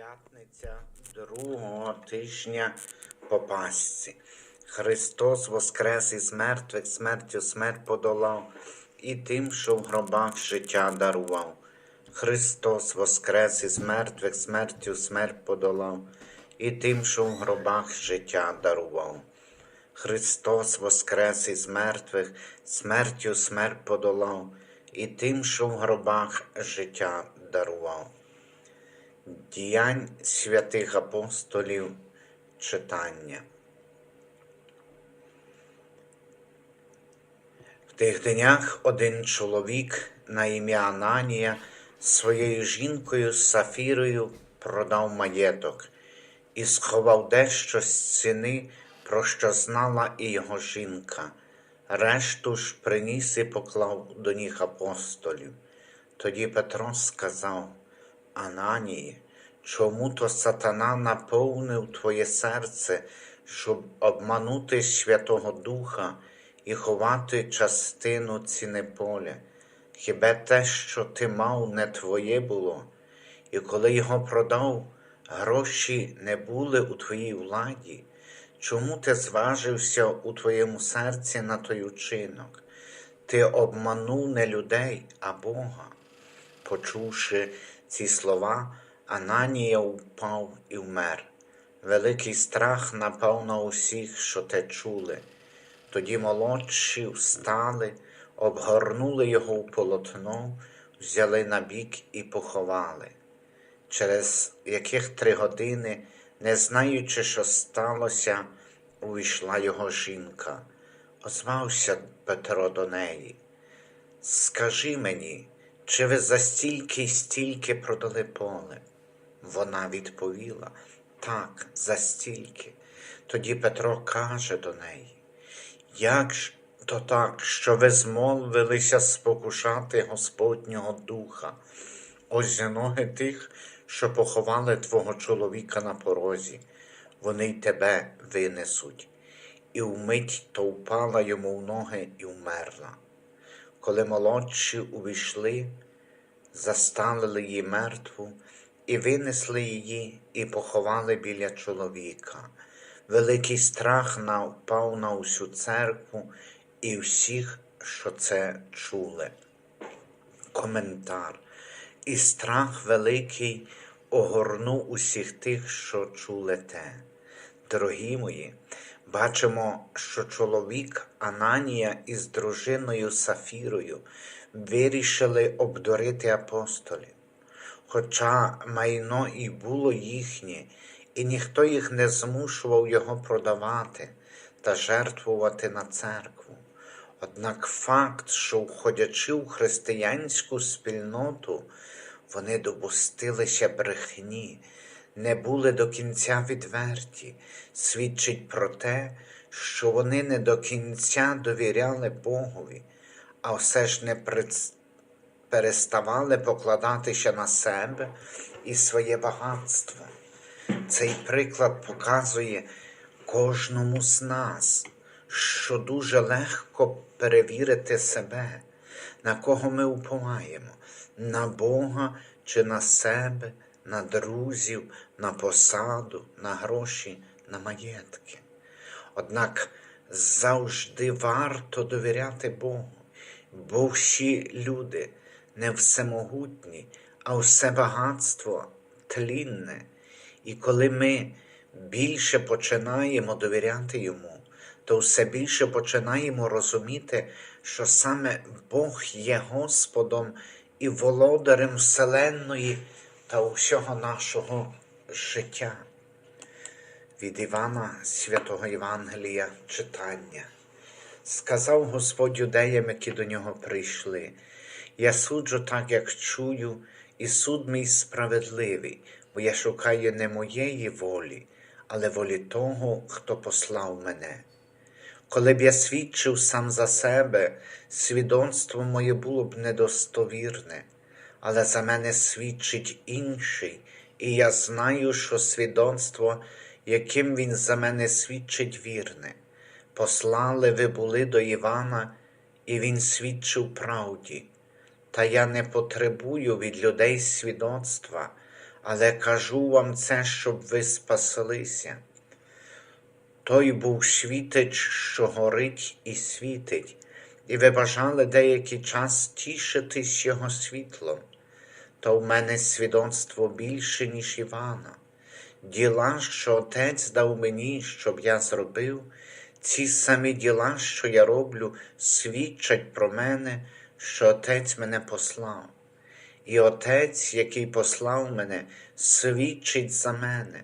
П'ятниця другого тижня по Пасці. Христос воскрес із мертвих, смертю смерть подолав, і тим, що в гробах життя дарував. Христос воскрес із мертвих, смертю смерть подолав, і тим, що в гробах життя дарував. Христос воскрес із мертвих, смертю смерть подолав, і тим, що в гробах життя дарував. Діянь святих апостолів читання. В тих днях один чоловік на ім'я Ананія своєю жінкою Сафірою продав маєток і сховав дещо з ціни, про що знала і його жінка. Решту ж приніс і поклав до ніг апостолів. Тоді Петро сказав Ананії, чому то сатана наповнив твоє серце, щоб обманути Святого Духа і ховати частину ціни поля? Хіба те, що ти мав, не твоє було, і коли його продав, гроші не були у твоїй владі? Чому ти зважився у твоєму серці на той учинок? Ти обманув не людей, а Бога. Почувши ці слова, Ананія впав і вмер. Великий страх напав на усіх, що те чули. Тоді молодші встали, обгорнули його в полотно, взяли на бік і поховали. Через яких три години, не знаючи, що сталося, увійшла його жінка. Озвався Петро до неї. Скажи мені, чи ви за стільки й стільки продали поле? Вона відповіла так, за стільки. Тоді Петро каже до неї, як ж то так, що ви змовилися спокушати Господнього Духа? Ось ноги тих, що поховали твого чоловіка на порозі, вони й тебе винесуть. І вмить то впала йому в ноги і вмерла. Коли молодші увійшли, заставили її мертву і винесли її, і поховали біля чоловіка. Великий страх напав на усю церкву і всіх, що це чули. Коментар. І страх великий огорнув усіх тих, що чули те. Дорогі мої, бачимо, що чоловік Ананія із дружиною Сафірою вирішили обдурити апостолів. Хоча майно і було їхнє, і ніхто їх не змушував його продавати та жертвувати на церкву. Однак факт, що, входячи в християнську спільноту, вони допустилися брехні, не були до кінця відверті, свідчить про те, що вони не до кінця довіряли Богові, а все ж не переставали покладатися на себе і своє багатство. Цей приклад показує кожному з нас, що дуже легко перевірити себе, на кого ми уповаємо, на Бога чи на себе, на друзів, на посаду, на гроші, на маєтки. Однак завжди варто довіряти Богу, бо всі люди не всемогутні, а все багатство тлінне. І коли ми більше починаємо довіряти Йому, то все більше починаємо розуміти, що саме Бог є Господом і володарем Вселенної та усього нашого життя. Від Івана Святого Євангелія читання. Сказав Господь юдеям, які до нього прийшли. Я суджу так, як чую, і суд мій справедливий, бо я шукаю не моєї волі, але волі того, хто послав мене. Коли б я свідчив сам за себе, свідоцтво моє було б недостовірне, але за мене свідчить інший, і я знаю, що свідоцтво, яким він за мене свідчить вірне. Послали ви були до Івана, і він свідчив правді. Та я не потребую від людей свідоцтва, але кажу вам це, щоб ви спаслися. Той був світич, що горить і світить, і ви бажали деякий час тішитись його світлом. То в мене свідоцтво більше, ніж Івана. Діла, що Отець дав мені, щоб я зробив, ці самі діла, що я роблю, свідчать про мене, що Отець мене послав. І Отець, який послав мене, свідчить за мене,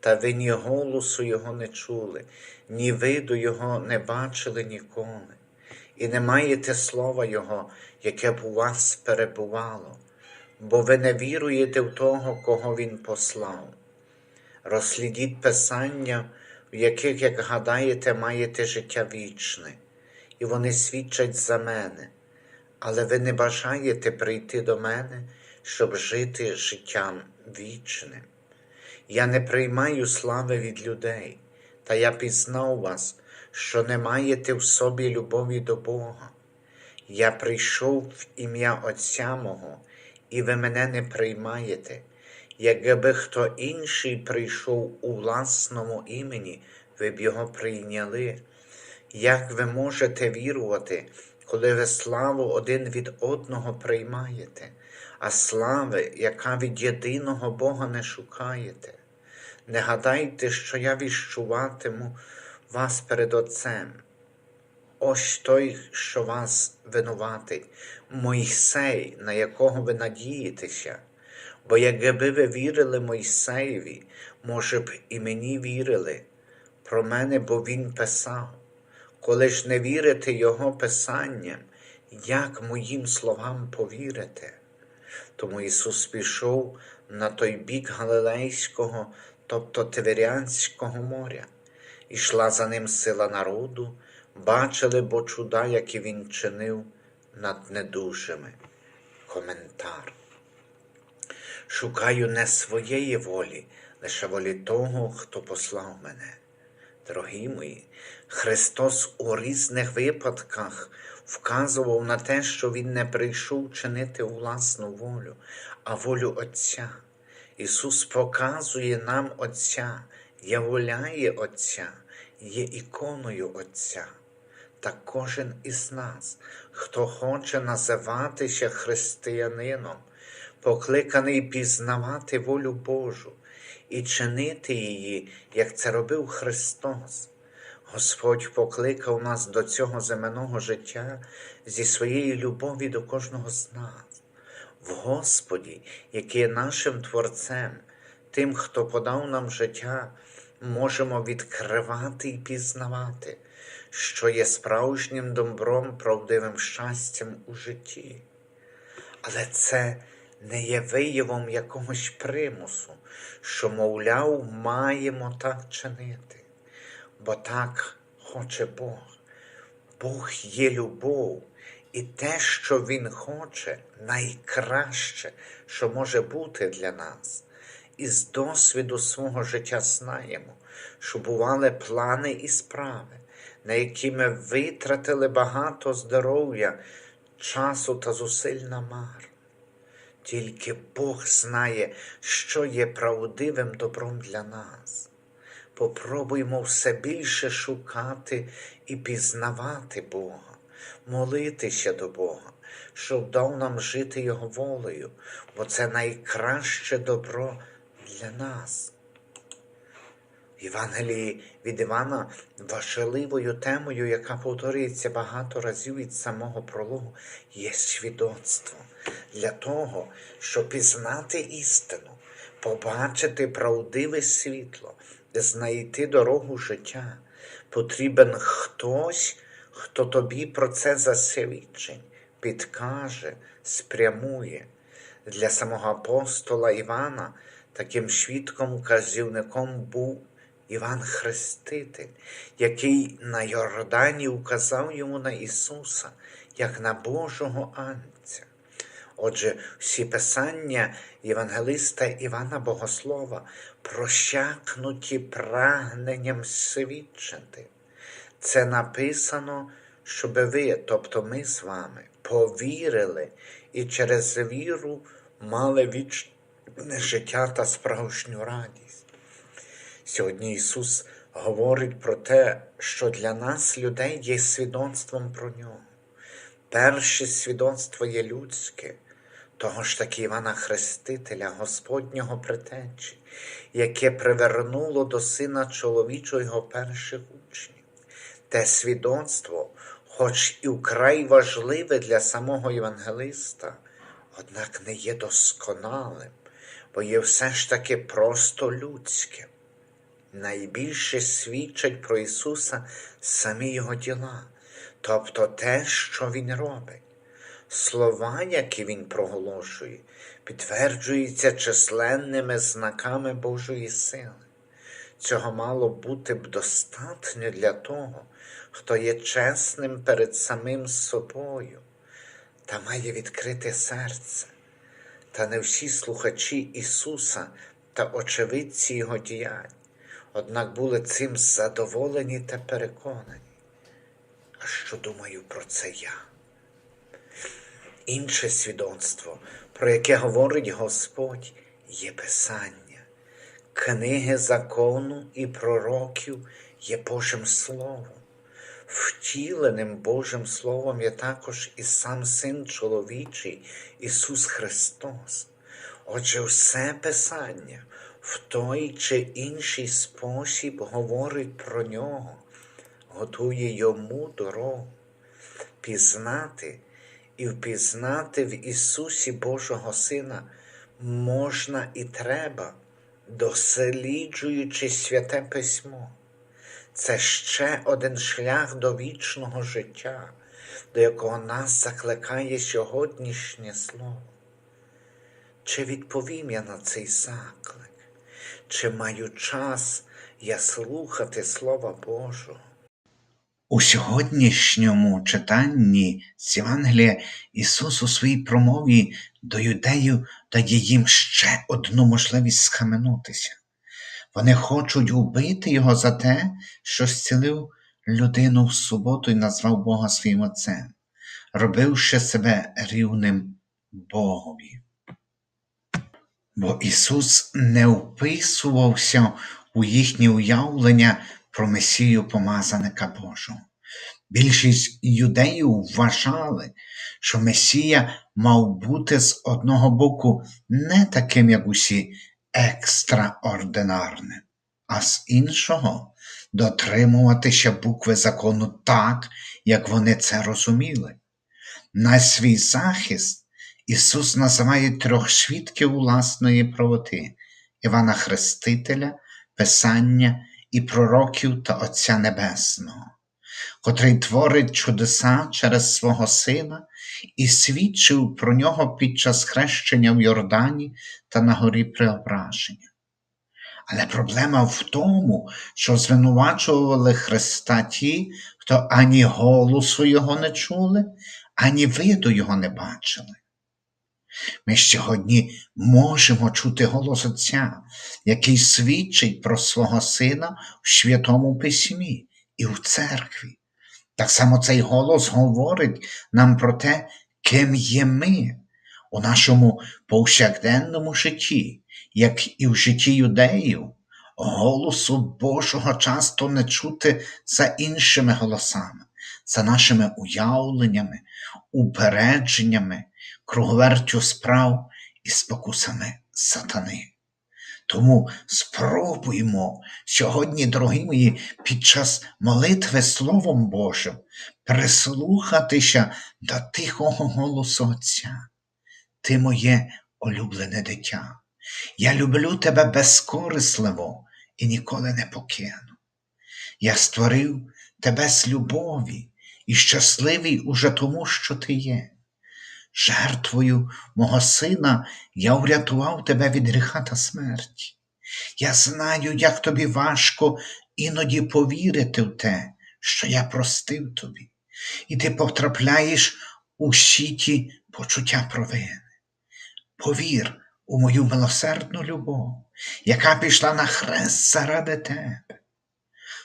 та ви ні голосу Його не чули, ні виду Його не бачили ніколи, і не маєте слова Його, яке б у вас перебувало, бо ви не віруєте в того, кого Він послав. Розслідіть Писання, в яких, як гадаєте, маєте життя вічне, і вони свідчать за мене, але ви не бажаєте прийти до мене, щоб жити життям вічним. Я не приймаю слави від людей, та я пізнав вас, що не маєте в собі любові до Бога. Я прийшов в ім'я Отця мого, і ви мене не приймаєте. Якби хто інший прийшов у власному імені, ви б його прийняли. Як ви можете вірувати, коли ви славу один від одного приймаєте, а слави, яка від єдиного Бога не шукаєте? Не гадайте, що я віщуватиму вас перед Отцем. Ось той, що вас винуватить, Мойсей, на якого ви надієтеся. Бо якби ви вірили Мойсеєві, може б і мені вірили про мене, бо він писав. Коли ж не вірите Його Писанням, як моїм словам повірите? Тому Ісус пішов на той бік Галилейського, тобто Тиверіанського моря, ішла за ним сила народу, бачили бо чуда, які він чинив над недужими. Коментар. Шукаю не своєї волі, лише волі того, хто послав мене. Дорогі мої, Христос у різних випадках вказував на те, що Він не прийшов чинити власну волю, а волю Отця. Ісус показує нам Отця, являє Отця, є іконою Отця. Та кожен із нас, хто хоче називатися християнином, покликаний пізнавати волю Божу і чинити її, як це робив Христос. Господь покликав нас до цього земного життя зі своєї любові до кожного з нас, в Господі, який є нашим Творцем, тим, хто подав нам життя, можемо відкривати і пізнавати, що є справжнім добром, правдивим щастям у житті. Але це не є виявом якогось примусу, що, мовляв, маємо так чинити, бо так хоче Бог. Бог є любов, і те, що Він хоче, найкраще, що може бути для нас. І з досвіду свого життя знаємо, що бували плани і справи, на які ми витратили багато здоров'я, часу та зусиль на мар. Тільки Бог знає, що є правдивим добром для нас. Попробуймо все більше шукати і пізнавати Бога, молитися до Бога, щоб дав нам жити Його волею, бо це найкраще добро для нас. Євангелії від Івана важливою темою, яка повторюється багато разів від самого прологу, є свідоцтво для того, щоб пізнати істину, побачити правдиве світло, знайти дорогу життя. Потрібен хтось, хто тобі про це засвідчить, підкаже, спрямує. Для самого апостола Івана таким свідком казівником був Іван Хреститель, який на Йордані указав йому на Ісуса, як на Божого Анця. Отже, всі писання Євангелиста Івана Богослова прощакнуті прагненням свідчити. Це написано, щоб ви, тобто ми з вами, повірили і через віру мали віч... життя та справжню радість. Сьогодні Ісус говорить про те, що для нас, людей, є свідоцтвом про нього. Перше свідоцтво є людське, того ж таки Івана Хрестителя, Господнього притечі, яке привернуло до сина чоловічого його перших учнів. Те свідоцтво, хоч і вкрай важливе для самого євангелиста, однак не є досконалим, бо є все ж таки просто людським. Найбільше свідчать про Ісуса самі Його діла, тобто те, що Він робить. Слова, які Він проголошує, підтверджуються численними знаками Божої сили. Цього мало бути б достатньо для того, хто є чесним перед самим собою та має відкрите серце. Та не всі слухачі Ісуса та очевидці Його діянь, однак були цим задоволені та переконані. А що думаю про це я? Інше свідоцтво, про яке говорить Господь, є Писання. Книги закону і пророків є Божим Словом. Втіленим Божим Словом є також і сам Син чоловічий Ісус Христос. Отже, все Писання в той чи інший спосіб говорить про Нього, готує йому дорогу, пізнати і впізнати в Ісусі Божого Сина можна і треба, досліджуючи святе письмо. Це ще один шлях до вічного життя, до якого нас закликає сьогоднішнє слово. Чи відповім я на цей заклик? Чи маю час я слухати Слова Божого? У сьогоднішньому читанні з Євангелія Ісус у своїй промові до юдеїв дає їм ще одну можливість схаменутися. Вони хочуть убити його за те, що зцілив людину в суботу і назвав Бога своїм Отцем, робивши себе рівним Богові. Бо Ісус не вписувався у їхнє уявлення про Месію помазаника Божого. Більшість юдеїв вважали, що Месія мав бути з одного боку не таким, як усі, екстраординарним, а з іншого дотримуватися букви закону так, як вони це розуміли. На свій захист Ісус називає трьох свідків власної правоти Івана Хрестителя, Писання і пророків та Отця Небесного, котрий творить чудеса через свого Сина і свідчив про нього під час хрещення в Йордані та на горі Преображення. Але проблема в тому, що звинувачували Христа ті, хто ані голосу Його не чули, ані виду Його не бачили. Ми сьогодні можемо чути голос Отця, який свідчить про свого Сина в Святому Письмі і в церкві. Так само цей голос говорить нам про те, ким є ми у нашому повсякденному житті, як і в житті юдеїв. Голосу Божого часто не чути за іншими голосами, за нашими уявленнями, упередженнями, круговертю справ і спокусами сатани. Тому спробуємо сьогодні, дорогі мої, під час молитви Словом Божим прислухатися до тихого голосу Отця. Ти моє улюблене дитя. Я люблю тебе безкорисливо і ніколи не покину. Я створив тебе з любові і щасливий уже тому, що ти є. Жертвою мого сина я врятував тебе від гріха та смерті. Я знаю, як тобі важко іноді повірити в те, що я простив тобі, і ти потрапляєш у сіті почуття провини. Повір у мою милосердну любов, яка пішла на хрест заради тебе.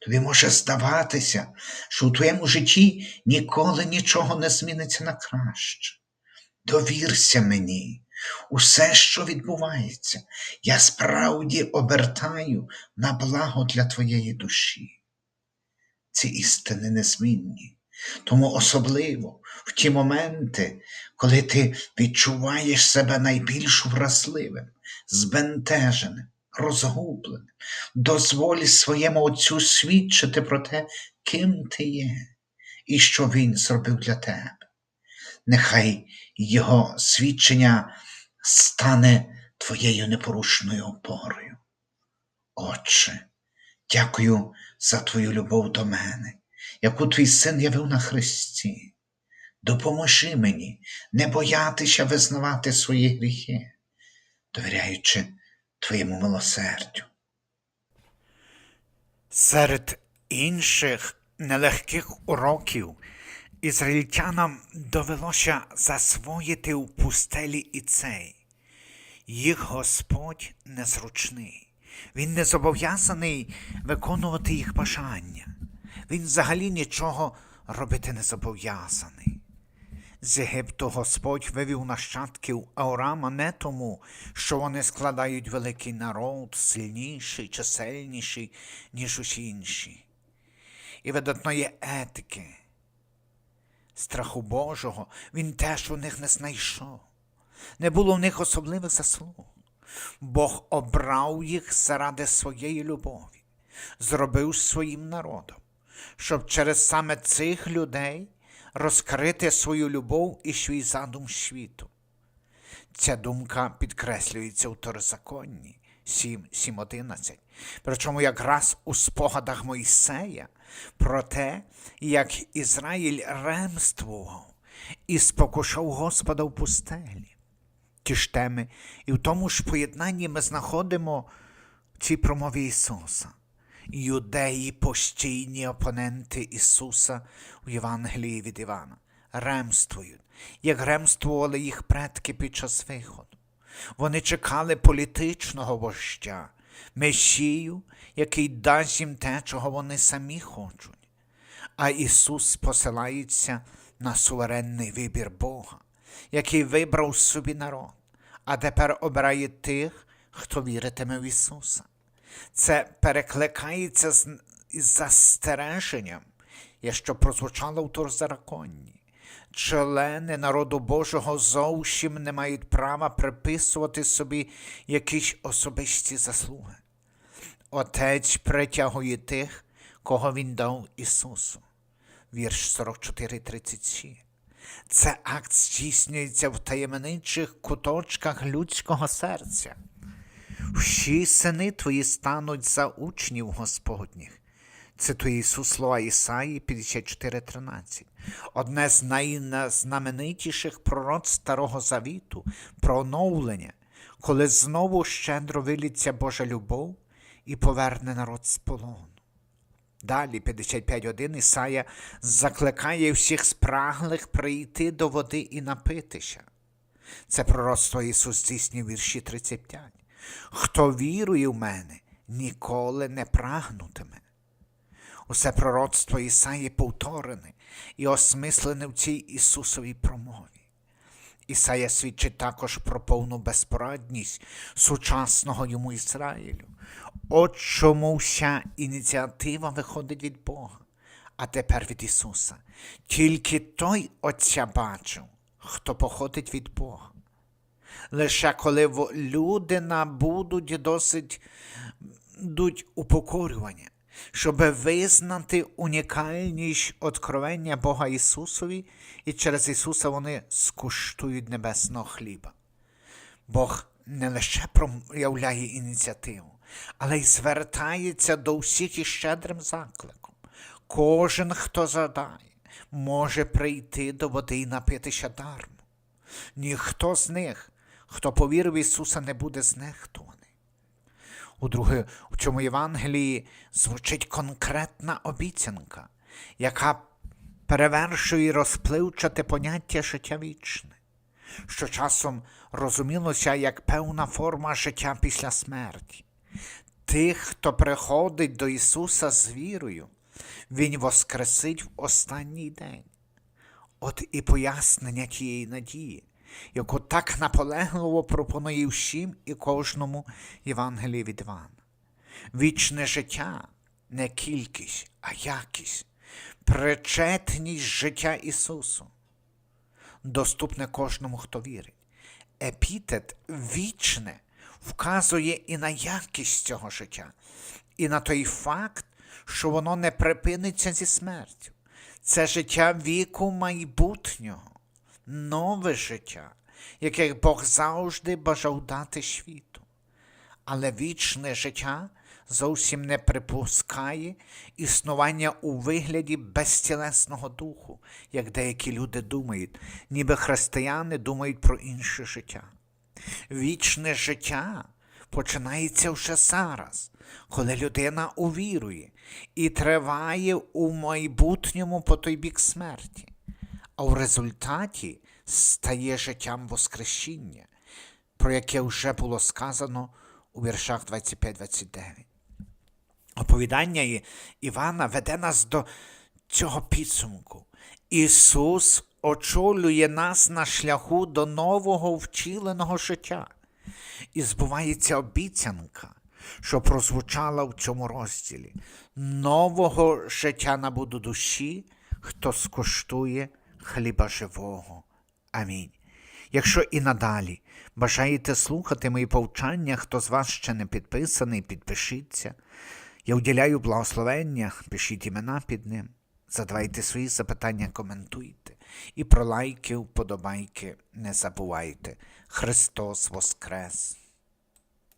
Тобі може здаватися, що у твоєму житті ніколи нічого не зміниться на краще. Довірся мені, Усе, що відбувається, я справді обертаю на благо для твоєї душі. Ці істини незмінні. Тому особливо в ті моменти, коли ти відчуваєш себе найбільш вразливим, збентеженим, розгубленим, дозволь своєму Отцю свідчити про те, ким ти є і що Він зробив для тебе. Нехай Його свідчення стане твоєю непорушною опорою. Отче, дякую за твою любов до мене, яку твій син явив на Христі. Допоможи мені не боятися визнавати свої гріхи, довіряючи твоєму милосердю. Серед інших нелегких уроків ізраїльтянам довелося засвоїти у пустелі і цей. Їх Господь незручний. Він не зобов'язаний виконувати їх бажання. Він взагалі нічого робити не зобов'язаний. З Єгипту Господь вивів нащадків Аурама не тому, що вони складають великий народ, сильніший, чисельніший, ніж усі інші. І видатної етики, страху Божого він теж у них не знайшов. Не було в них особливих заслуг. Бог обрав їх заради своєї любові, зробив своїм народом, щоб через саме цих людей розкрити свою любов і свій задум світу. Ця думка підкреслюється у Второзаконні 7.7.11. Причому якраз у спогадах Мойсея про те, як Ізраїль ремствував і спокушав Господа в пустелі. Ті ж теми, і в тому ж поєднанні ми знаходимо в цій промові Ісуса. Юдеї постійні опоненти Ісуса у Євангелії від Івана ремствують, як ремствували їх предки під час виходу. Вони чекали політичного вождя, Месію, який дасть їм те, чого вони самі хочуть. А Ісус посилається на суверенний вибір Бога, який вибрав собі народ, а тепер обирає тих, хто віритиме в Ісуса. Це перекликається із застереженням, що прозвучало в Торзараконні. Члени народу Божого зовсім не мають права приписувати собі якісь особисті заслуги. Отець притягує тих, кого він дав Ісусу. Вірш 44-37. Це акт здійснюється в таємничих куточках людського серця. Всі сини твої стануть за учнів Господніх. Цитує Ісус слова Ісаї 54.13. Одне з найзнаменитіших пророцтв Старого Завіту про оновлення, коли знову щедро виліться Божа любов і поверне народ з полону. Далі 55.1 Ісая закликає всіх спраглих прийти до води і напитися. Це пророцтво Ісус здійснює вірші 35. Хто вірує в мене, ніколи не прагнутиме. Усе пророцтво Ісаї повторене і осмислене в цій Ісусовій промові. Ісая свідчить також про повну безпорадність сучасного йому Ізраїлю. От чому вся ініціатива виходить від Бога, а тепер від Ісуса. Тільки той Отця бачив, хто походить від Бога. Лише коли люди набудуть досить дуть упокорювання, щоб визнати унікальність откровення Бога Ісусові, і через Ісуса вони скуштують небесного хліба. Бог не лише проявляє ініціативу, але й звертається до всіх із щедрим закликом. Кожен, хто задає, може прийти до води і напитися дармо. Ніхто з них, хто повірив в Ісуса, не буде знехтуваний. У друге, у цьому Євангелії звучить конкретна обіцянка, яка перевершує розпливчате поняття життя вічне, що часом розумілося як певна форма життя після смерті. Тих, хто приходить до Ісуса з вірою, Він воскресить в останній день. От і пояснення тієї надії, яку так наполегливо пропонує всім і кожному Євангелії від Івана. Вічне життя не кількість, а якість, причетність життя Ісусу, доступне кожному, хто вірить. Епітет вічне вказує і на якість цього життя, і на той факт, що воно не припиниться зі смертю. Це життя віку майбутнього, нове життя, яке Бог завжди бажав дати світу. Але вічне життя зовсім не припускає існування у вигляді безтілесного духу, як деякі люди думають, ніби християни думають про інше життя. Вічне життя починається вже зараз, коли людина увірує і триває у майбутньому по той бік смерті, а в результаті стає життям Воскресіння, про яке вже було сказано у віршах 25-29. Оповідання Івана веде нас до цього підсумку. Ісус очолює нас на шляху до нового вчиленого життя. І збувається обіцянка, що прозвучала в цьому розділі нового життя набуду душі, хто скуштує хліба живого. Амінь. Якщо і надалі бажаєте слухати мої повчання, хто з вас ще не підписаний, підпишіться. Я уділяю благословення, пишіть імена під ним, задавайте свої запитання, коментуйте. І про лайки, вподобайки не забувайте. Христос Воскрес!